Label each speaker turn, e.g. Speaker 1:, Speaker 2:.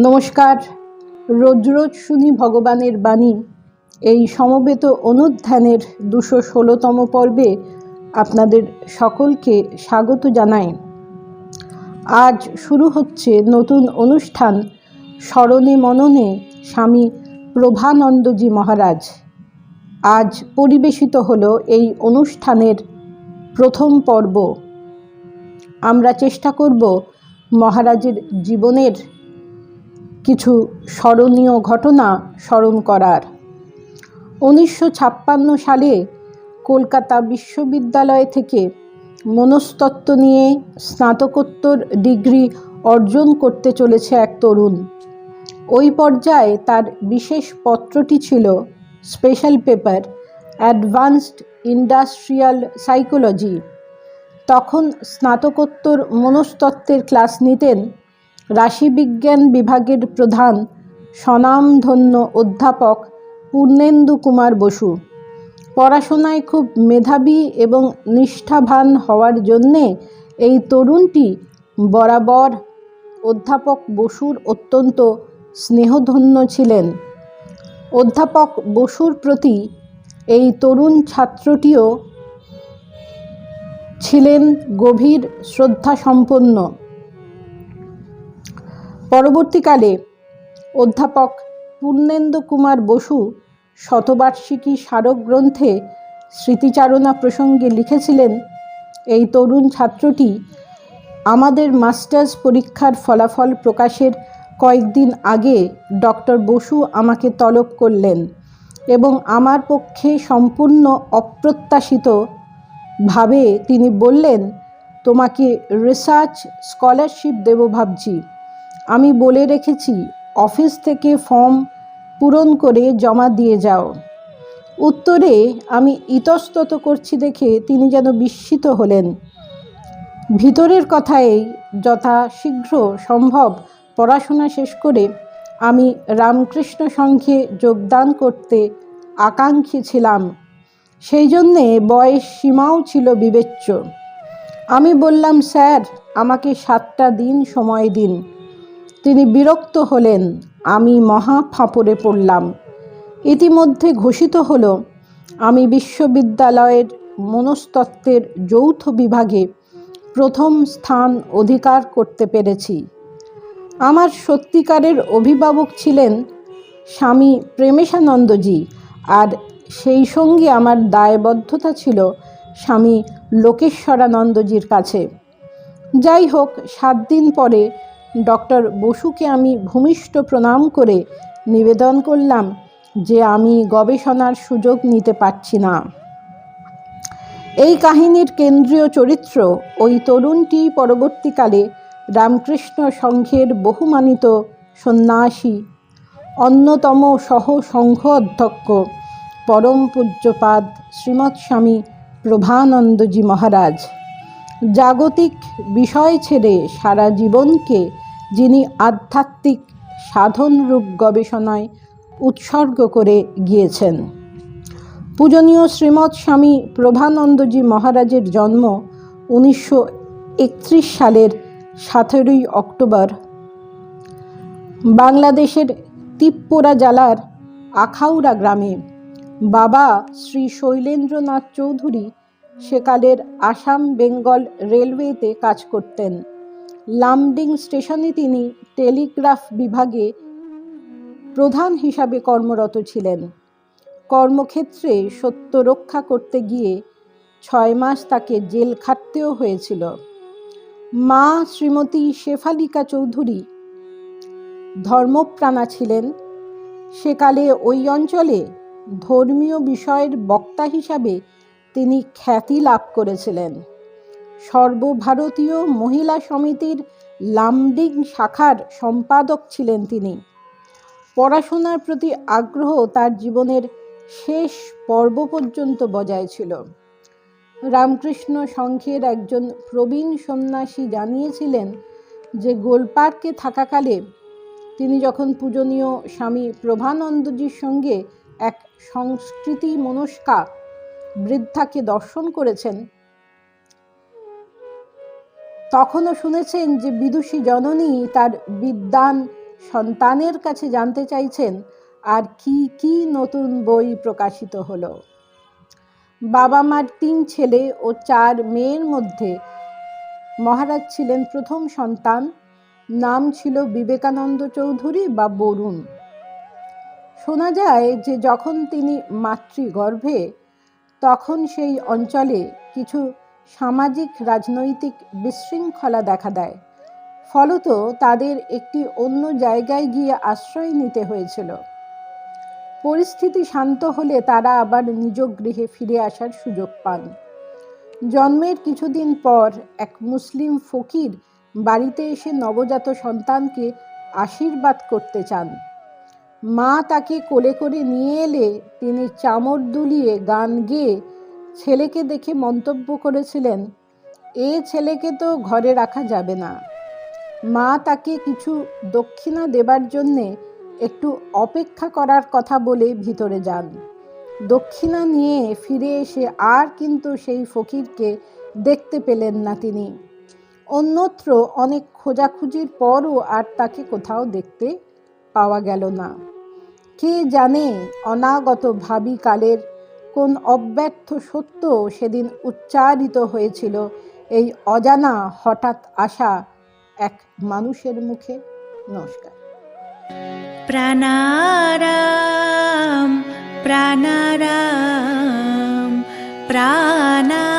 Speaker 1: নমস্কার। রোজ রোজ শুনি ভগবানের বাণী। এই সমবেত অনুধ্যানের দুশো ষোলোতম পর্বে আপনাদের সকলকে স্বাগত জানাই। আজ শুরু হচ্ছে নতুন অনুষ্ঠান স্মরণে মননে স্বামী প্রভানন্দজি মহারাজ। আজ পরিবেশিত হলো এই অনুষ্ঠানের প্রথম পর্ব। আমরা চেষ্টা করব মহারাজের জীবনের কিছু স্মরণীয় ঘটনা স্মরণ করার। উনিশশো ছাপ্পান্ন সালে কলকাতা বিশ্ববিদ্যালয় থেকে মনস্তত্ত্ব নিয়ে স্নাতকোত্তর ডিগ্রি অর্জন করতে চলেছে এক তরুণ। ওই পর্যায়ে তার বিশেষ পত্রটি ছিল special paper, advanced industrial psychology. তখন স্নাতকোত্তর মনস্তত্ত্বের ক্লাস নিতেন রাশিবিজ্ঞান বিভাগের প্রধান স্বনামধন্য অধ্যাপক পূর্ণেন্দু কুমার বসু। পড়াশোনায় খুব মেধাবী এবং নিষ্ঠাবান হওয়ার জন্যে এই তরুণটি বরাবর অধ্যাপক বসুর অত্যন্ত স্নেহধন্য ছিলেন। অধ্যাপক বসুর প্রতি এই তরুণ ছাত্রটিও ছিলেন গভীর শ্রদ্ধাসম্পন্ন। পরবর্তীকালে অধ্যাপক পূর্ণেন্দু কুমার বসু শতবার্ষিকী স্মারক গ্রন্থে স্মৃতিচারণা প্রসঙ্গে লিখেছিলেন, এই তরুণ ছাত্রটি আমাদের মাস্টার্স পরীক্ষার ফলাফল প্রকাশের কয়েকদিন আগে ডক্টর বসু আমাকে তলব করলেন এবং আমার পক্ষে সম্পূর্ণ অপ্রত্যাশিত ভাবে তিনি বললেন, তোমাকে রিসার্চ স্কলারশিপ দেব ভাবছি। আমি বলে রেখেছি, অফিস থেকে ফর্ম পূরণ করে জমা দিয়ে যাও। উত্তরে, আমি ইতস্তত করছি দেখে তিনি যেন বিস্মিত হলেন। ভিতরের কথাই যথা শীঘ্র সম্ভব পড়াশোনা শেষ করে আমি রামকৃষ্ণ সংঘে যোগদান করতে আকাঙ্ক্ষী ছিলাম। সেই জন্যে বয়স সীমাও ছিল বিবেচ্য। আমি বললাম, স্যার, আমাকে সাতটা দিন সময় দিন। তিনি বিরক্ত হলেন। আমি মহা ফাঁপড়ে পড়লাম। ইতিমধ্যে ঘোষিত হল, আমি বিশ্ববিদ্যালয়ের মনস্তত্ত্বের যৌথ বিভাগে প্রথম স্থান অধিকার করতে পেরেছি। আমার সত্যিকারের অভিভাবক ছিলেন স্বামী প্রেমেশানন্দজি আর সেই সঙ্গে আমার দায়বদ্ধতা ছিল স্বামী লোকেশ্বরানন্দজির কাছে। যাই হোক, সাত দিন পরে ডক্টর বসুকে আমি ভূমিষ্ঠ প্রণাম করে নিবেদন করলাম যে আমি গবেষণার সুযোগ নিতে পারছি না। এই কাহিনীর কেন্দ্রীয় চরিত্র ওই তরুণটি পরবর্তীকালে রামকৃষ্ণ সংঘের বহুমানিত সন্ন্যাসী, অন্যতম সহ সংঘ অধ্যক্ষ, পরম পূজ্যপাদ শ্রীমৎ স্বামী প্রভানন্দজি মহারাজ। জাগতিক বিষয় ছেড়ে সারা জীবনকে যিনি আধ্যাত্মিক সাধনরূপ গবেষণায় উৎসর্গ করে গিয়েছেন। পূজনীয় শ্রীমৎ স্বামী প্রভানন্দজি মহারাজের জন্ম উনিশশো একত্রিশ সালের সতেরোই অক্টোবর। বাংলাদেশের তিপ্পোরা জেলার আখাউড়া গ্রামে বাবা শ্রী শৈলেন্দ্রনাথ চৌধুরী সেকালের আসাম বেঙ্গল রেলওয়েতে কাজ করতেন। লামডিং স্টেশনে তিনি টেলিগ্রাফ বিভাগে প্রধান হিসাবে কর্মরত ছিলেন। কর্মক্ষেত্রে সত্য রক্ষা করতে গিয়ে ছয় মাস তাকে জেল খাটতেও হয়েছিল। মা শ্রীমতী শেফালিকা চৌধুরী ধর্মপ্রাণা ছিলেন। সেকালে ওই অঞ্চলে ধর্মীয় বিষয়ের বক্তা হিসাবে তিনি খ্যাতি লাভ করেছিলেন। সর্বভারতীয় মহিলা সমিতির লামডিং শাখার সম্পাদক ছিলেন তিনি। পড়াশোনার প্রতি আগ্রহ তার জীবনের শেষ পর্ব পর্যন্ত বজায় ছিল। রামকৃষ্ণ সংঘের একজন প্রবীণ সন্ন্যাসী জানিয়েছিলেন যে গোলপার্কে থাকাকালে তিনি যখন পূজনীয় স্বামী প্রভানন্দজির সঙ্গে এক সংস্কৃতি মনস্কা বৃদ্ধাকে দর্শন করেছেন। তখনও শুনেছেন যে বিদুষী জননী তার বিদ্বান সন্তানের কাছে জানতে চাইছেন, আর কি কি নতুন বই প্রকাশিত হলো। বাবা মার তিন ছেলে ও চার মেয়ের মধ্যে মহারাজ ছিলেন প্রথম সন্তান, নাম ছিল বিবেকানন্দ চৌধুরী বা বরুণ। শোনা যায় যে যখন তিনি মাতৃগর্ভে তখন সেই অঞ্চলে কিছু সামাজিক রাজনৈতিক বিশৃঙ্খলা দেখা দেয়। ফলত তাদের একটি অন্য জায়গায় গিয়ে আশ্রয় নিতে হয়েছিল। পরিস্থিতি শান্ত হলে তারা আবার নিজ গৃহে ফিরে আসার সুযোগ পান। জন্মের কিছুদিন পর এক মুসলিম ফকির বাড়িতে এসে নবজাত সন্তানকে আশীর্বাদ করতে চান। মা তাকে কোলে করে নিয়ে এলে তিনি চামর দুলিয়ে গান গেয়ে ছেলেকে দেখে মন্তব্য করেছিলেন, এ ছেলেকে তো ঘরে রাখা যাবে না মা তাকে কিছু দক্ষিণা দেবার জন্যে একটু অপেক্ষা করার কথা বলে ভিতরে যান। দক্ষিণা নিয়ে ফিরে এসে আর কিন্তু সেই ফকিরকে দেখতে পেলেন না তিনি। অন্যত্র অনেক খোঁজাখুঁজির পরও আর তাকে কোথাও দেখতে পাওয়া গেল না। কে জানে অনাগত ভাবি কালের কোন অব্যর্থ সত্য সেদিন উচ্চারিত হয়েছিল এই অজানা হঠাৎ আসা এক মানুষের মুখে? নমস্কার।
Speaker 2: প্রাণারাম প্রাণারাম প্রাণারাম।